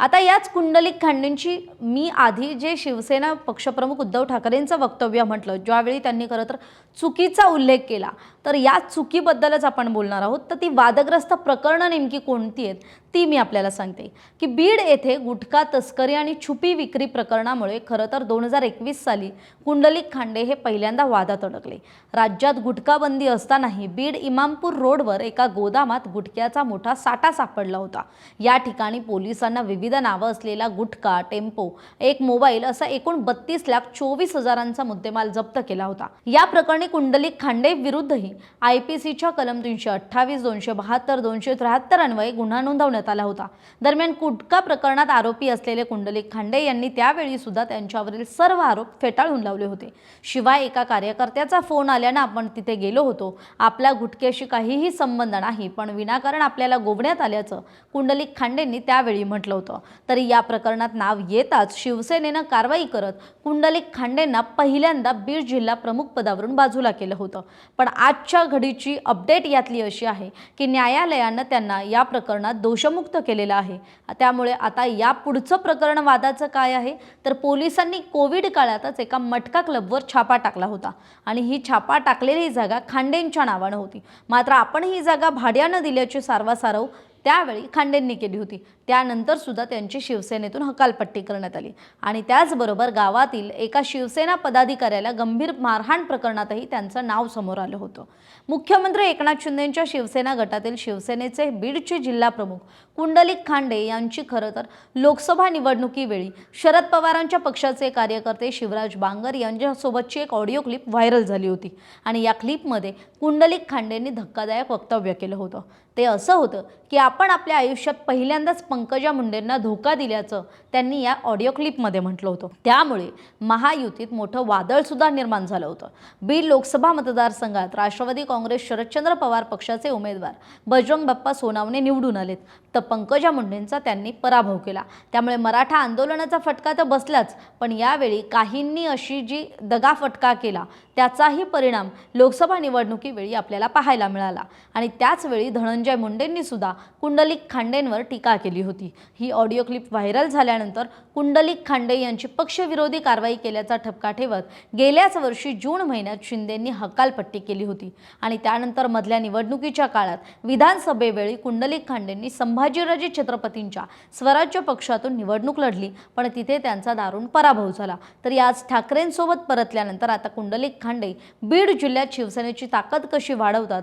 आता याच कुंडलिक खांडेंची मी आधी जे शिवसेना पक्षप्रमुख उद्धव ठाकरेंचं वक्तव्य म्हटलं ज्यावेळी त्यांनी खरं तर चुकीचा उल्लेख केला तर या चुकीबद्दलच आपण बोलणार आहोत. तर ती वादग्रस्त प्रकरणं नेमकी कोणती आहेत ती मी आपल्याला सांगते. की बीड येथे गुटखा तस्करी आणि छुपी विक्री प्रकरणामुळे खरं तर दोन हजार एकवीस साली कुंडलिक खांडे हे पहिल्यांदा वादात अडकले. राज्यात गुटखाबंदी असतानाही बीड इमामपूर रोडवर एका गोदामात गुटख्याचा मोठा साठा सापडला होता. या ठिकाणी पोलिसांना विविध नावं असलेला गुटखा टेम्पो एक मोबाईल असा एकूण बत्तीस लाख चोवीस हजारांचा मुद्देमाल जप्त केला होता. या प्रकरणी कुंडलिक खांडे विरुद्धही आय पी सीच्या कलम तीनशे अठ्ठावीस दोनशे बहात्तर दोनशे त्र्याहत्तर अन्वये गुन्हा नोंदवण्यात आला होता. दरम्यान गुटखा प्रकरणात आरोपी असलेले कुंडलिक खांडे यांनी त्यावेळी सुद्धा त्यांच्यावरील सर्व आरोप फेटाळून लावले होते. शिवाय एका कार्यकर्त्याचा फोन आल्यानं आपण तिथे गेलो होतो. आपल्या गुटख्याशी काहीही संबंध नाही पण विनाकारण आपल्याला गोवण्यात आल्याचं कुंडलिक खांडेंनी त्यावेळी म्हटलं होतं. तरी या प्रकरणात नाव येताच शिवसेनेनं कारवाई करत कुंडलिक खांडेंना पहिल्यांदा बीड जिल्हा प्रमुख पदावरून बाजूला केलं होतं. पण आजच्या घडीची अपडेट यातली अशी आहे की न्यायालयानं त्यांना या प्रकरणात दोषमुक्त केलेलं आहे. त्यामुळे आता या पुढचं प्रकरण वादाचं काय आहे? तर पोलिसांनी कोविड काळातच एका मटका क्लबवर छापा टाकला होता. आणि ही छापा टाकलेली जागा खांडेंच्या नावानं होती. मात्र आपण ही जागा भाड्यानं दिल्याची सारवासारव त्यावेळी खांडेंनी केली होती. त्यानंतर सुद्धा त्यांची शिवसेनेतून हकालपट्टी करण्यात आली. आणि त्याचबरोबर गावातील एका शिवसेना पदाधिकाऱ्याला गंभीर मारहाण प्रकरणातही त्यांचं नाव समोर आलं होतं. मुख्यमंत्री एकनाथ शिंदेंच्या शिवसेना गटातील शिवसेनेचे बीडचे जिल्हाप्रमुख कुंडलिक खांडे यांची खरं तर लोकसभा निवडणुकीवेळी शरद पवारांच्या पक्षाचे कार्यकर्ते शिवराज बांगर यांच्यासोबतची एक ऑडिओ क्लिप व्हायरल झाली होती. आणि या क्लिपमध्ये कुंडलिक खांडेंनी धक्कादायक वक्तव्य केलं होतं. ते असं होतं की आपण आपल्या आयुष्यात पहिल्यांदाच पंकजा मुंडेंना धोका दिल्याचं त्यांनी या ऑडिओ क्लिपमध्ये म्हटलं होतं. त्यामुळे महायुतीत मोठं वादळसुद्धा निर्माण झालं होतं. बीड लोकसभा मतदारसंघात राष्ट्रवादी काँग्रेस शरदचंद्र पवार पक्षाचे उमेदवार बजरंग बाप्पा सोनावणे निवडून आलेत. तर पंकजा मुंडेंचा त्यांनी पराभव केला. त्यामुळे मराठा आंदोलनाचा फटका तर बसलाच पण यावेळी काहींनी अशी जी दगा फटका केला त्याचाही परिणाम लोकसभा निवडणुकीवेळी आपल्याला पाहायला मिळाला. आणि त्याचवेळी धनंजय मुंडेंनी सुद्धा कुंडलिक खांडेंवर टीका केली होती. ही ऑडिओ क्लिप व्हायरल झाल्यानंतर कुंडलिक खांडे यांची पक्षविरोधी कारवाई केल्याचा ठपका ठेवत गेल्याच वर्षी जून महिन्यात शिंदेंनी हकालपट्टी केली होती. आणि त्यानंतर मधल्या निवडणुकीच्या काळात विधानसभेवेळी कुंडलिक खांडेंनी संभाजीराजे छत्रपतींच्या स्वराज्य पक्षातून निवडणूक लढली पण तिथे त्यांचा दारुण पराभव झाला. तर आज ठाकरेंसोबत परतल्यानंतर आता कुंडलिक खांडे बीड जिल्ह्यात शिवसेनेची ताकद कशी वाढवतात